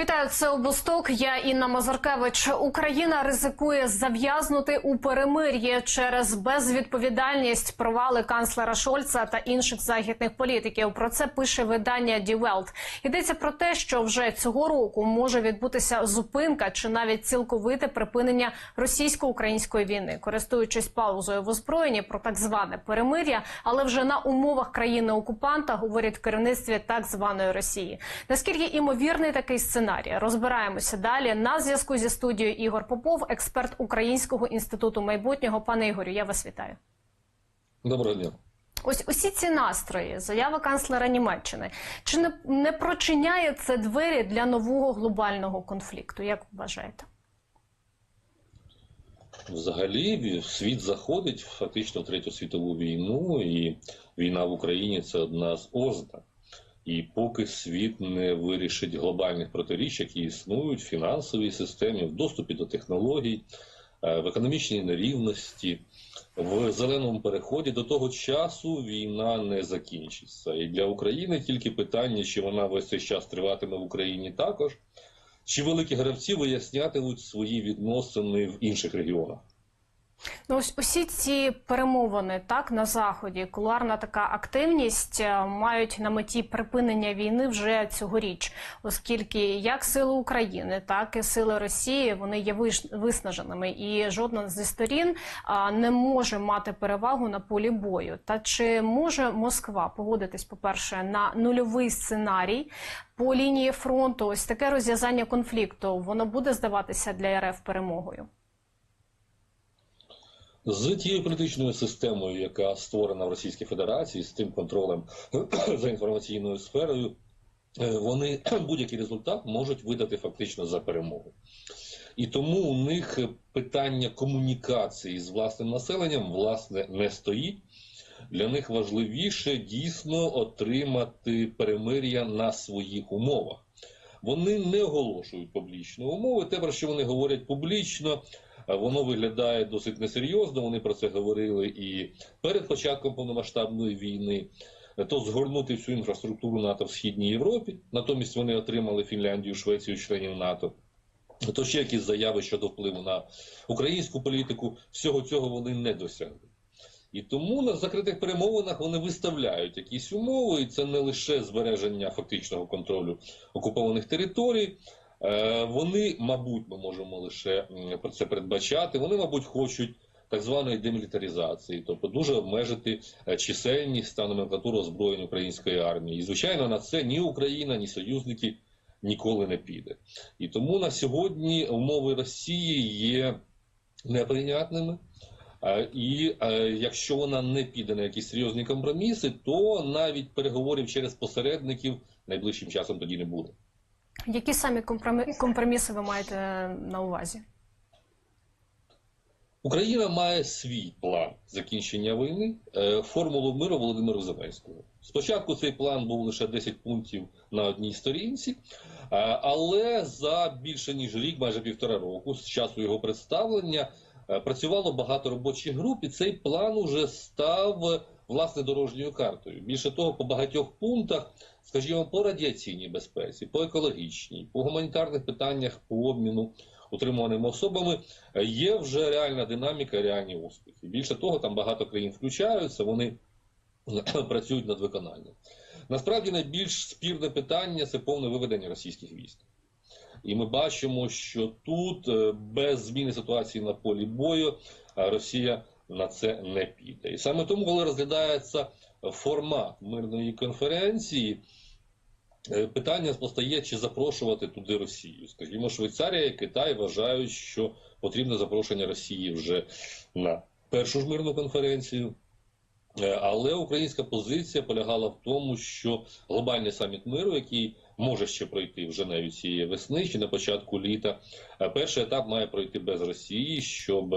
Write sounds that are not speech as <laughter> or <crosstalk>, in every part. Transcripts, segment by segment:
Вітаю, це обосток. Я Інна Мазуркевич. Україна ризикує зав'язнути у перемир'ї через безвідповідальність провали канцлера Шольца та інших західних політиків. Про це пише видання Die Welt. Йдеться про те, що вже цього року може відбутися зупинка чи навіть цілковите припинення російсько-української війни, користуючись паузою в озброєнні про так зване перемир'я, але вже на умовах країни окупанта говорять в керівництві так званої Росії. Наскільки імовірний такий сценарій? Розбираємося далі. На зв'язку зі студією Ігор Попов, експерт Українського інституту майбутнього. Пане Ігорю, я вас вітаю. Доброго дня. Ось усі ці настрої, заява канцлера Німеччини. Чи не, не прочиняє це двері для нового глобального конфлікту? Як ви вважаєте? Взагалі світ заходить фактично в третю світову війну, і війна в Україні це одна з ознак. І поки світ не вирішить глобальних протиріч, які існують в фінансовій системі, в доступі до технологій, е, в економічній нерівності, в зеленому переході, до того часу війна не закінчиться. І для України тільки питання, чи вона весь цей час триватиме в Україні також, чи великі гравці вияснятимуть свої відносини в інших регіонах. Ну, ось усі ці перемовини так на заході, кулуарна така активність е, мають на меті припинення війни вже цьогоріч, оскільки як сили України, так і сили Росії вони є виснаженими, і жодна зі сторін не може мати перевагу на полі бою. Та чи може Москва погодитись, по перше, на нульовий сценарій по лінії фронту? Ось таке розв'язання конфлікту воно буде здаватися для РФ перемогою. З тією політичною системою, яка створена в Російській Федерації, з тим контролем <clears throat> за інформаційною сферою, е, вони <clears throat> будь-який результат можуть видати фактично за перемогу. І тому у них питання комунікації з власним населенням власне не стоїть. Для них важливіше дійсно отримати перемир'я на своїх умовах. Вони не оголошують публічно умови. Те, про що вони говорять публічно, Воно виглядає досить несерйозно. Вони про це говорили і перед початком повномасштабної війни. То згорнути всю інфраструктуру НАТО в східній Європі. Натомість вони отримали Фінляндію, Швецію, членів НАТО. То ще якісь заяви щодо впливу на українську політику. Всього цього вони не досягли. І тому на закритих перемовинах вони виставляють якісь умови, і це не лише збереження фактичного контролю окупованих територій. Е, Вони, мабуть, ми можемо лише про це передбачати. Вони, мабуть, хочуть так званої демілітаризації, тобто дуже обмежити е, чисельність та номенклатуру озброєнь української армії. І звичайно, на це ні Україна, ні союзники ніколи не піде. І тому на сьогодні умови Росії є неприйнятними. Е, І якщо вона не піде на якісь серйозні компроміси, то навіть переговорів через посередників найближчим часом тоді не буде. Які самі компромі- компроміси ви маєте на увазі? Україна має свій план закінчення війни, е, формулу миру Володимира Зеленського. Спочатку цей план був лише 10 пунктів на одній сторінці, е, але за більше ніж рік, майже півтора року, з часу його представлення, е, працювало багато робочих груп, і цей план уже став власне дорожньою картою. Більше того, по багатьох пунктах, скажімо, по радіаційній безпеці, по екологічній, по гуманітарних питаннях, по обміну утримуваними особами, є вже реальна динаміка, реальні успіхи. Більше того, там багато країн включаються, вони <clears throat> працюють над виконанням. Насправді найбільш спірне питання це повне виведення російських військ. І ми бачимо, що тут е, без зміни ситуації на полі бою е, Росія на це не піде. І саме тому, коли розглядається формат мирної конференції, Е, Питання постає, чи запрошувати туди Росію. Скажімо, Швейцарія і Китай вважають, що потрібне запрошення Росії вже на першу ж мирну конференцію. Е, Але українська позиція полягала в тому, що глобальний саміт миру, який може ще пройти в Женеві цієї весни, чи на початку літа, е, перший етап має пройти без Росії, щоб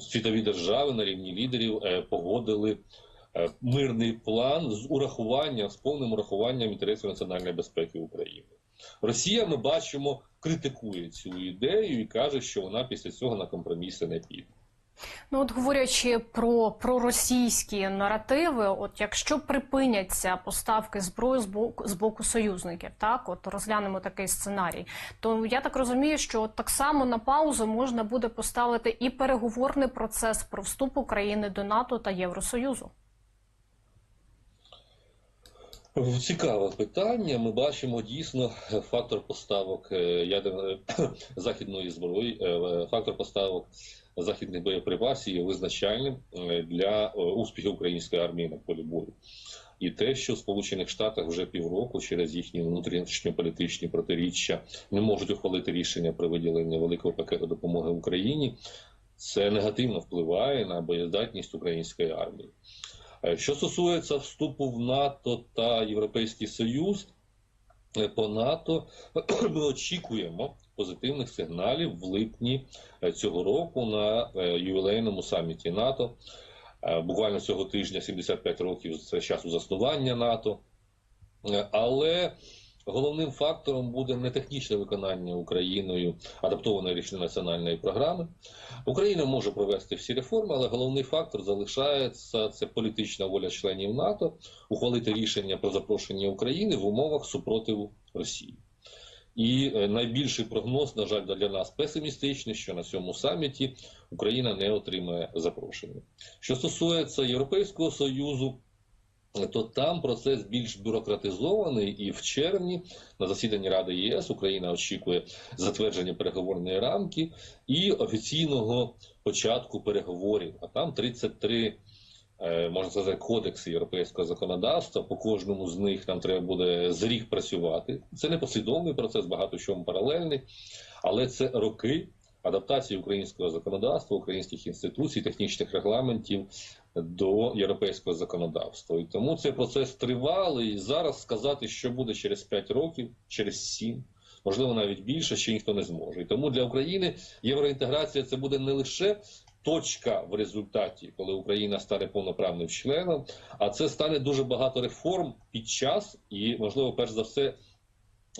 світові держави на рівні лідерів е, погодили е, мирний план з урахуванням, з повним урахуванням інтересів національної безпеки України. Росія, ми бачимо, критикує цю ідею і каже, що вона після цього на компроміси не піде. Ну, от говорячи про проросійські наративи, от якщо припиняться поставки зброї з боку з боку союзників, так от розглянемо такий сценарій, то я так розумію, що от так само на паузу можна буде поставити і переговорний процес про вступ України до НАТО та Євросоюзу. Цікаве питання. Ми бачимо дійсно фактор поставок е, ядерної <coughs> західної зброї, е, фактор поставок західних боєприпасів є визначальним е, для е, успіху української армії на полі бою. І те, що в Сполучених Штатах вже півроку через їхні внутрішньополітичні протиріччя не можуть ухвалити рішення про виділення великого пакету допомоги Україні, це негативно впливає на боєздатність української армії. Е, Що стосується вступу в НАТО та Європейський Союз, по НАТО <clears throat> ми очікуємо позитивних сигналів в липні е, цього року на е, ювілейному саміті НАТО. Е, Буквально цього тижня 75 років з часу заснування НАТО. Але головним фактором буде не технічне виконання Україною адаптованої річної національної програми. Україна може провести всі реформи, але головний фактор залишається це політична воля членів НАТО ухвалити рішення про запрошення України в умовах супротиву Росії. І е, найбільший прогноз, на жаль, для нас песимістичний, що на цьому саміті Україна не отримає запрошення. Що стосується Європейського союзу, то там процес більш бюрократизований, і в червні на засіданні Ради ЄС Україна очікує затвердження переговорної рамки і офіційного початку переговорів. А там 33 е, можна сказати, кодекси європейського законодавства. По кожному з них нам треба буде з рік працювати. Це не послідовний процес, багато чому паралельний, але це роки адаптації українського законодавства, українських інституцій, технічних регламентів до європейського законодавства. І тому цей процес тривалий. Зараз сказати, що буде через 5 років, через 7, можливо, навіть більше, ще ніхто не зможе. І тому для України євроінтеграція це буде не лише. Точка в результаті, коли Україна стане повноправним членом, а це стане дуже багато реформ під час і, можливо, перш за все,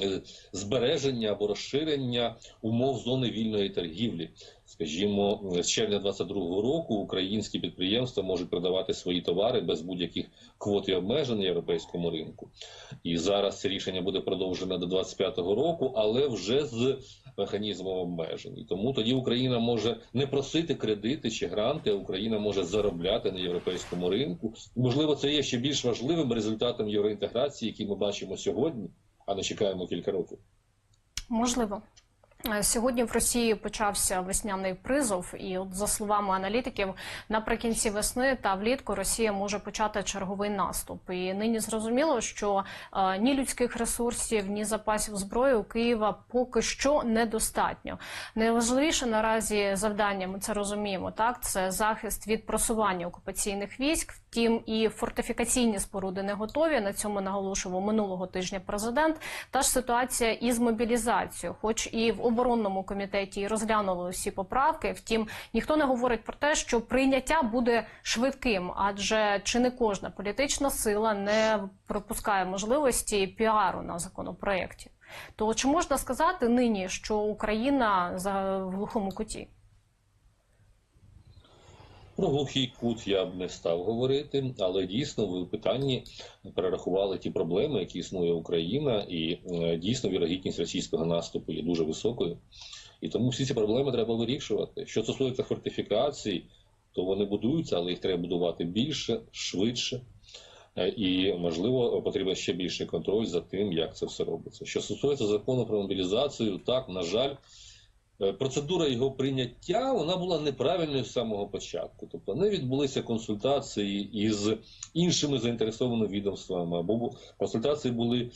е, збереження або розширення умов зони вільної торгівлі. Скажімо, з червня 2022 року українські підприємства можуть продавати свої товари без будь-яких квот і обмежень на європейському ринку. І зараз це рішення буде продовжено до 2025 року, але вже з механізмом обмежень. І тому тоді Україна може не просити кредити чи гранти, а Україна може заробляти на європейському ринку. Можливо, це є ще більш важливим результатом євроінтеграції, який ми бачимо сьогодні, а не чекаємо кілька років. Можливо. Е, Сьогодні в Росії почався весняний призов, і от за словами аналітиків, наприкінці весни та влітку Росія може почати черговий наступ. І нині зрозуміло, що е, ні людських ресурсів, ні запасів зброї у Києва поки що недостатньо. Найважливіше наразі завдання, ми це розуміємо. Так, це захист від просування окупаційних військ. Втім, і фортифікаційні споруди не готові. На цьому наголошував минулого тижня президент. Та ж ситуація із мобілізацією, хоч і в оборонному комітеті і розглянули усі поправки. Втім, ніхто не говорить про те, що прийняття буде швидким, адже чи не кожна політична сила не пропускає можливості піару на законопроєкті. То чи можна сказати нині, що Україна за в глухому куті? Про глухий кут я б не став говорити, але дійсно в питанні перерахували ті проблеми, які існує Україна, і е, дійсно вірогідність російського наступу є дуже високою. І тому всі ці проблеми треба вирішувати. Що стосується фортифікацій, то вони будуються, але їх треба будувати більше, швидше. Е, І можливо потрібен ще більший контроль за тим, як це все робиться. Що стосується закону про мобілізацію, так на жаль, процедура його прийняття вона була неправильною з самого початку. Тобто не відбулися консультації із іншими заінтересованими відомствами, або консультації були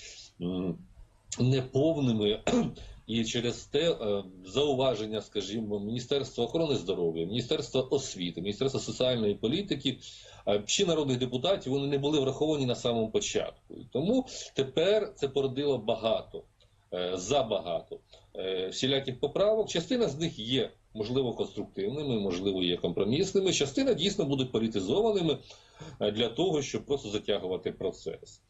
неповними. <clears throat> І через те е, зауваження, скажімо, Міністерства охорони здоров'я, Міністерства освіти, Міністерства соціальної політики, е, ще народних депутатів вони не були враховані на самому початку. І тому тепер це породило багато, е, забагато е, всіляких поправок. Частина з них є, можливо, конструктивними, можливо, є компромісними. Частина дійсно будуть політизованими е, для того, щоб просто затягувати процес.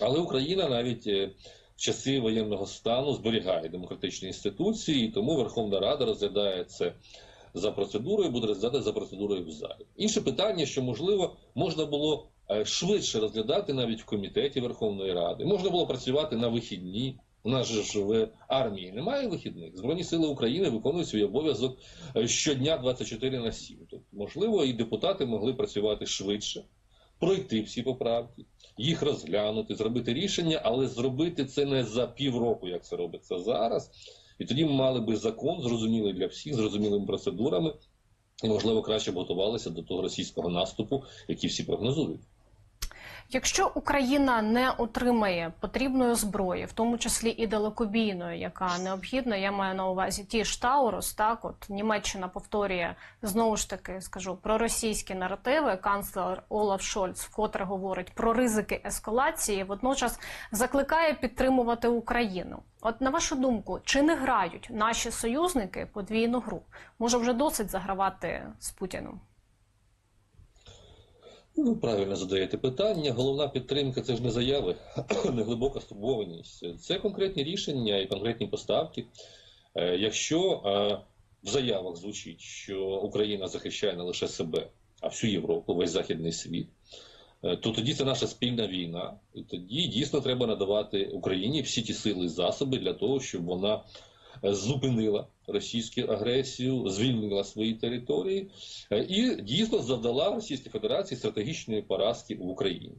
Але Україна навіть е, в часи воєнного стану зберігає демократичні інституції, і тому Верховна Рада розглядає це за процедурою, буде розглядати за процедурою в залі. Інше питання, що можливо можна було е, швидше розглядати навіть в комітеті Верховної Ради, можна було працювати на вихідні. У нас же ж в армії немає вихідних. Збройні сили України виконують свій обов'язок е, щодня 24 на 7. Тобто, можливо, і депутати могли працювати швидше, пройти всі поправки, їх розглянути, зробити рішення, але зробити це не за півроку, як це робиться зараз. І тоді ми мали би закон, зрозумілий для всіх, зрозумілими процедурами, і, можливо, краще готувалися до того російського наступу, який всі прогнозують. Якщо Україна не отримає потрібної зброї, в тому числі і далекобійної, яка необхідна, я маю на увазі ті ж Таурус, так от Німеччина повторює знову ж таки, скажу про російські наративи. Канцлер Олаф Шольц вкотре говорить про ризики ескалації, водночас закликає підтримувати Україну. От на вашу думку, чи не грають наші союзники подвійну гру? Може вже досить загравати з Путіним? Ну, Ви правильно задаєте питання. Головна підтримка це ж не заяви, <clears throat> не глибока стурбованість. Це конкретні рішення і конкретні поставки. Е, Якщо е, в заявах звучить, що Україна захищає не лише себе, а всю Європу, весь західний світ, е, то тоді це наша спільна війна, і тоді дійсно треба надавати Україні всі ті сили і засоби для того, щоб вона зупинила російську агресію, звільнила свої території е, і дійсно завдала Російській Федерації стратегічної поразки в Україні.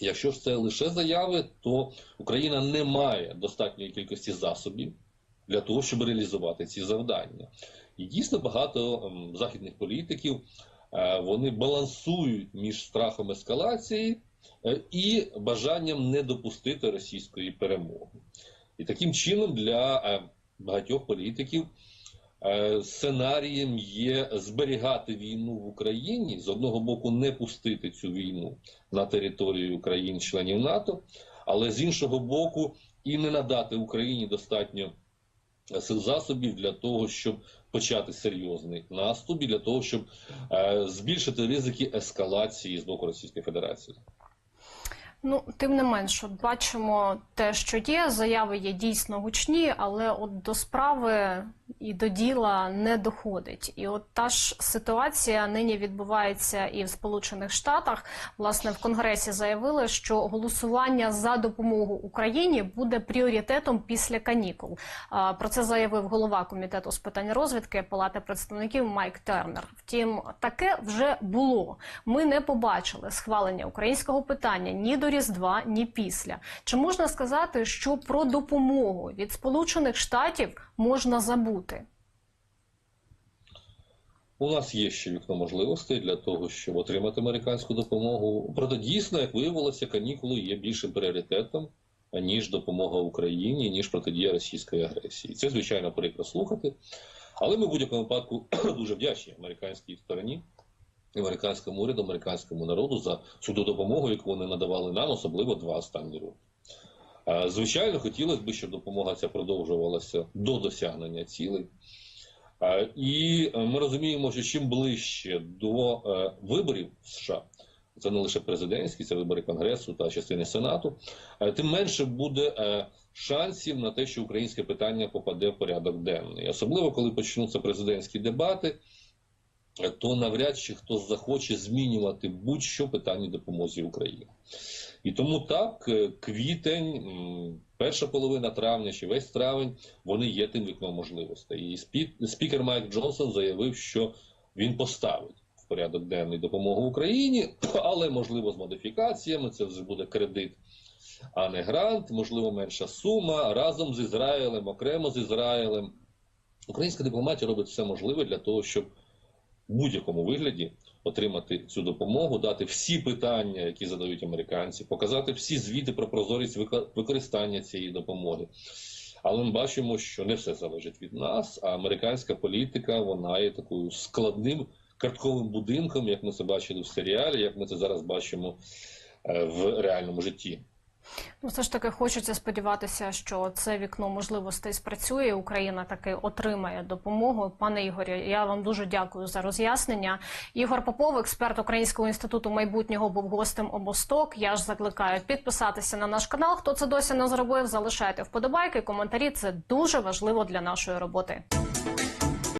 Якщо ж це лише заяви, то Україна не має достатньої кількості засобів для того, щоб реалізувати ці завдання. І дійсно багато західних політиків е, вони балансують між страхом ескалації е, і бажанням не допустити російської перемоги. І таким чином для багатьох політиків е, сценарієм є зберігати війну в Україні, з одного боку, не пустити цю війну на територію країн-членів НАТО, але з іншого боку, і не надати Україні достатньо сил засобів для того, щоб почати серйозний наступ, і для того, щоб е, збільшити ризики ескалації з боку Російської Федерації. Ну, тим не менш, от бачимо те, що є. Заяви є дійсно гучні, але от до справи і до діла не доходить. І от та ж ситуація нині відбувається і в Сполучених Штатах. Власне, в Конгресі заявили, що голосування за допомогу Україні буде пріоритетом після канікул. Про це заявив голова комітету з питань розвідки Палати представників Майк Тернер. Втім, таке вже було. Ми не побачили схвалення українського питання ні до Різдва, ні після. Чи можна сказати, що про допомогу від Сполучених Штатів можна забути? У нас є ще вікно можливостей для того, щоб отримати американську допомогу. Проте дійсно, як виявилося, канікули є більшим пріоритетом ніж допомога Україні, ніж протидія російської агресії. Це звичайно прикро слухати. Але ми в будь-якому випадку <clears throat> дуже вдячні американській стороні, американському уряду, американському народу за цю допомогу, яку вони надавали нам, особливо два останні роки. А, Звичайно, хотілося б, щоб допомога ця продовжувалася до досягнення цілей. І е, ми розуміємо, що чим ближче до е, виборів в США, це не лише президентські, це вибори Конгресу та частини Сенату, е, тим менше буде е, шансів на те, що українське питання попаде в порядок денний. Особливо, коли почнуться президентські дебати, е, то навряд чи хтось захоче змінювати будь-що питання допомозі Україні. І тому так, е, квітень, перша половина травня чи весь травень, вони є тим вікном можливостей. І спікер Майк Джонсон заявив, що він поставить в порядок денний допомогу Україні, <clears throat> але можливо з модифікаціями. Це вже буде кредит, а не грант, можливо, менша сума разом з Ізраїлем, окремо з Ізраїлем. Українська дипломатія робить все можливе для того, щоб в будь-якому вигляді отримати цю допомогу, дати всі питання, які задають американці, показати всі звіти про прозорість використання цієї допомоги. Але ми бачимо, що не все залежить від нас, а американська політика вона є такою складним картковим будинком, як ми це бачили в серіалі, як ми це зараз бачимо е, в реальному житті. Ну, все ж таки хочеться сподіватися, що це вікно можливостей спрацює. Україна таки отримає допомогу. Пане Ігорі, я вам дуже дякую за роз'яснення. Ігор Попов, експерт Українського інституту майбутнього, був гостем обосток. Я ж закликаю підписатися на наш канал. Хто це досі не зробив, залишайте вподобайки, коментарі. Це дуже важливо для нашої роботи.